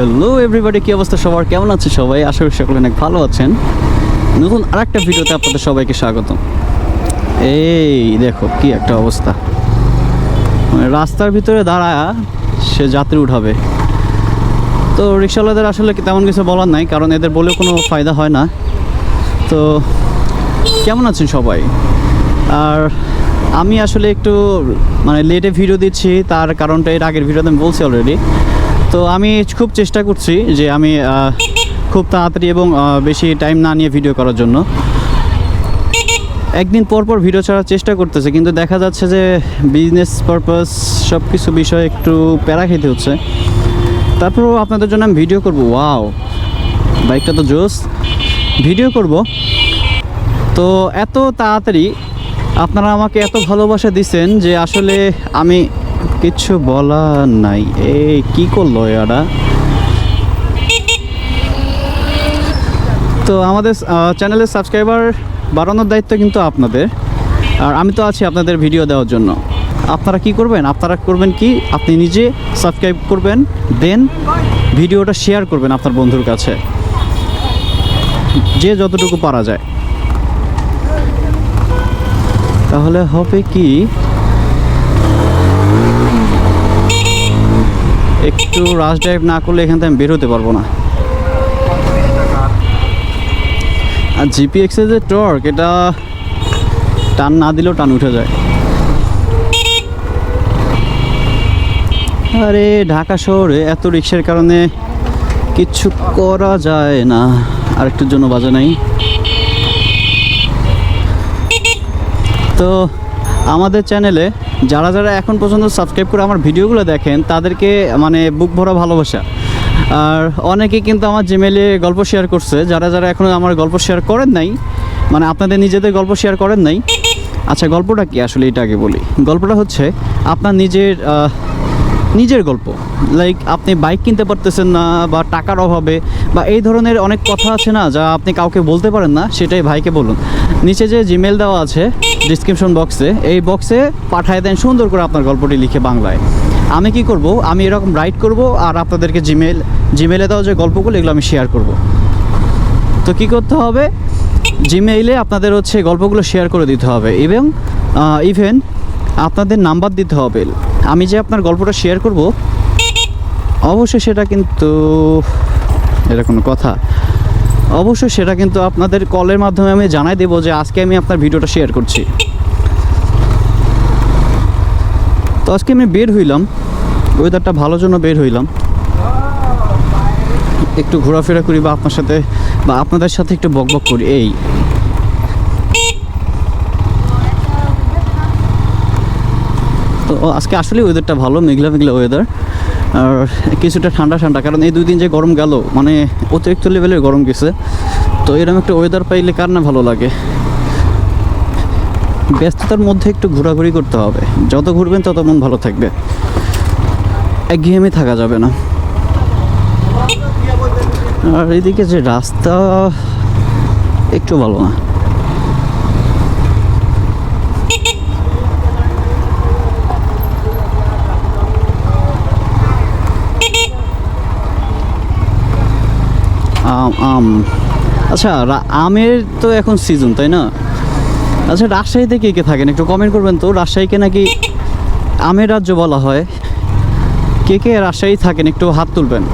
Hello everybody কি অবস্থা? সবার কেমন আছে সবাই? আশা করি সকলে অনেক ভালো আছেন। নতুন আরেকটা ভিডিওতে আপনাদের সবাইকে স্বাগত। এই দেখো, কি একটা অবস্থা। মানে রাস্তার ভিতরে দাঁড়ায় সে যাত্রী উঠাবে। তো রিক্সাওয়ালাদের আসলে তেমন কিছু বলার নাই, কারণ এদের বলেও কোনো ফায়দা হয় না। তো কেমন আছেন সবাই? আর আমি আসলে একটু মানে লেটে ভিডিও দিচ্ছি, তার কারণটা এর আগের ভিডিওতে আমি বলছি অলরেডি তো আমি খুব চেষ্টা করছি যে আমি খুব তাড়াতাড়ি এবং বেশি টাইম না নিয়ে ভিডিও করার জন্য। একদিন পর পর ভিডিও ছাড়ার চেষ্টা করতেছে, কিন্তু দেখা যাচ্ছে যে বিজনেস পারপাস সব কিছু বিষয়ে একটু প্যারা খেতে হচ্ছে। তারপরও আপনাদের জন্য আমি ভিডিও করব। ওয়াও বাইকটা তো জোস। ভিডিও করব। তো এত তাড়াতাড়ি আপনারা আমাকে এত ভালোবাসা দিছেন যে আসলে আমি কিচ্ছু বলার নাই। এ কি করল এরা? তো আমাদের চ্যানেলের সাবস্ক্রাইবার বাড়ানোর দায়িত্ব কিন্তু আপনাদের। আর আমি তো আছি আপনাদের ভিডিও দেওয়ার জন্য। আপনারা কি করবেন? আপনারা করবেন কি? আপনি নিজে সাবস্ক্রাইব করবেন, দেন ভিডিওটা শেয়ার করবেন আপনার বন্ধুর কাছে। যে যতটুকু পারা যায়। তাহলে হবে কি? একটু রাশ ড্রাইভ না করলে এখান থেকে আমি বের হতে পারব না। আর জিপিএক্সের যে টর্ক এটা টান না দিলেও টান উঠে যায়। আরে, ঢাকা শহরে এত রিক্সার কারণে কিচ্ছু করা যায় না। আরেকটুর জন্য বাজে নাই। তো আমাদের চ্যানেলে যারা যারা এখন পর্যন্ত সাবস্ক্রাইব করে আমার ভিডিওগুলো দেখেন, তাদেরকে মানে বুক ভরা ভালোবাসা। আর অনেকে কিন্তু আমার জিমেলে গল্প শেয়ার করছে, যারা যারা এখনও আমার গল্প শেয়ার করেন নাই মানে আপনাদের নিজেদের গল্প শেয়ার করেন নাই। আচ্ছা গল্পটা কি আসলে এটা আগে বলি। গল্পটা হচ্ছে আপনার নিজের নিজের গল্প। লাইক আপনি বাইক কিনতে পারতেছেন না, বা টাকার অভাবে, বা এই ধরনের অনেক কথা আছে না, যা আপনি কাউকে বলতে পারেন না, সেটাই ভাইকে বলুন। নিচে যে জিমেল দেওয়া আছে ডিসক্রিপশন বক্সে এই বক্সে পাঠায় দেন সুন্দর করে আপনার গল্পটি লিখে বাংলায়। আমি কি করব? আমি এরকম রাইট করব আর আপনাদেরকে জিমেল জিমেলে দেওয়া যে গল্পগুলো, এগুলো আমি শেয়ার করব। তো কি করতে হবে? জিমেইলে আপনাদের হচ্ছে গল্পগুলো শেয়ার করে দিতে হবে এবং ইভেন আপনাদের নাম্বার দিতে হবে। আমি যে আপনার গল্পটা শেয়ার করব, অবশ্যই সেটা কিন্তু, এটা কোনো কথা। অবশ্যই সেটা কিন্তু আপনাদের কলের মাধ্যমে আমি জানাই দেবো যে আজকে আমি আপনার ভিডিওটা শেয়ার করছি। তো আজকে আমি বের হইলাম ওয়েদারটা ভালো জন্য বের হইলাম। একটু ঘোরাফেরা করি বা আপনার সাথে, বা আপনাদের সাথে একটু বকবক করি, এই। তো আজকে আসলে ওয়েদারটা ভালো মেঘলা মেঘলা ওয়েদার আর কিছুটা ঠান্ডা ঠান্ডা, কারণ এই দুই দিন যে গরম গেল মানে অতিরিক্ত লেভেলের গরম গেছে। তো এরকম একটা ওয়েদার পাইলে কার না ভালো লাগে? ব্যস্ততার মধ্যে একটু ঘোরাঘুরি করতে হবে। যত ঘুরবেন তত মন ভালো থাকবে। একঘেয়েমি থাকা যাবে না। আর এদিকে যে রাস্তা, একটু ভালো না। আম আচ্ছা আমের তো এখন সিজন তাই না? আচ্ছা রাজশাহীতে কে কে থাকেন? একটু কমেন্ট করবেন তো। রাজশাহীকে নাকি আমের রাজ্য বলা হয়? কে কে রাজশাহী থাকেন? একটু হাত তুলবেন।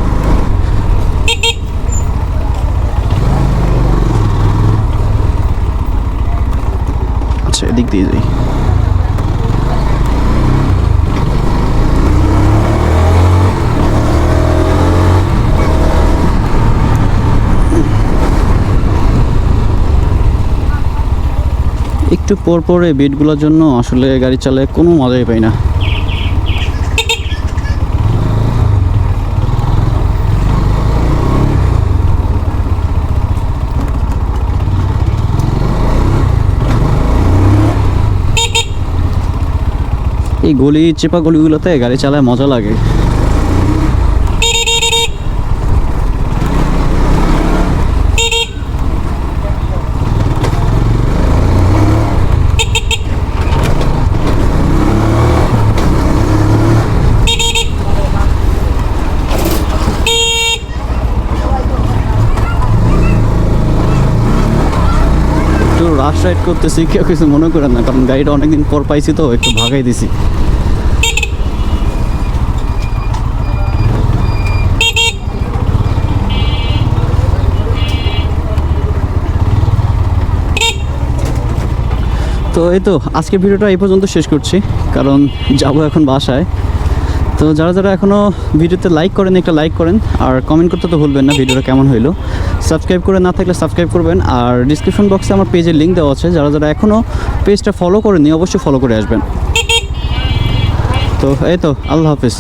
আচ্ছা এদিক দিয়ে যাই। একটু পর পরে বিটগুলোর জন্য আসলে গাড়ি চালায় কোনো মজাই পাই না। এই গলি, চেপা গলিগুলোতে গাড়ি চালায় মজা লাগে। রাশ রাইড করতেছি, কেউ কিছু মনে করেন না, কারণ গাড়িটা অনেকদিন পর পাইছি তো, একটু ভাগাই দিছি। তো এই তো, আজকের ভিডিওটা এই পর্যন্ত শেষ করছি, কারণ যাব এখন বাসায়। তো যারা যারা এখনও ভিডিওতে লাইক করেন একটা লাইক করেন। আর কমেন্ট করতে তো ভুলবেন না, ভিডিওটা কেমন হইল। সাবস্ক্রাইব করে না থাকলে সাবস্ক্রাইব করবেন। আর ডিসক্রিপশন বক্সে আমার পেজের লিঙ্ক দেওয়া আছে। যারা যারা এখনও পেজটা ফলো করেনি অবশ্যই ফলো করে আসবেন। তো এই তো, আল্লাহ হাফিজ।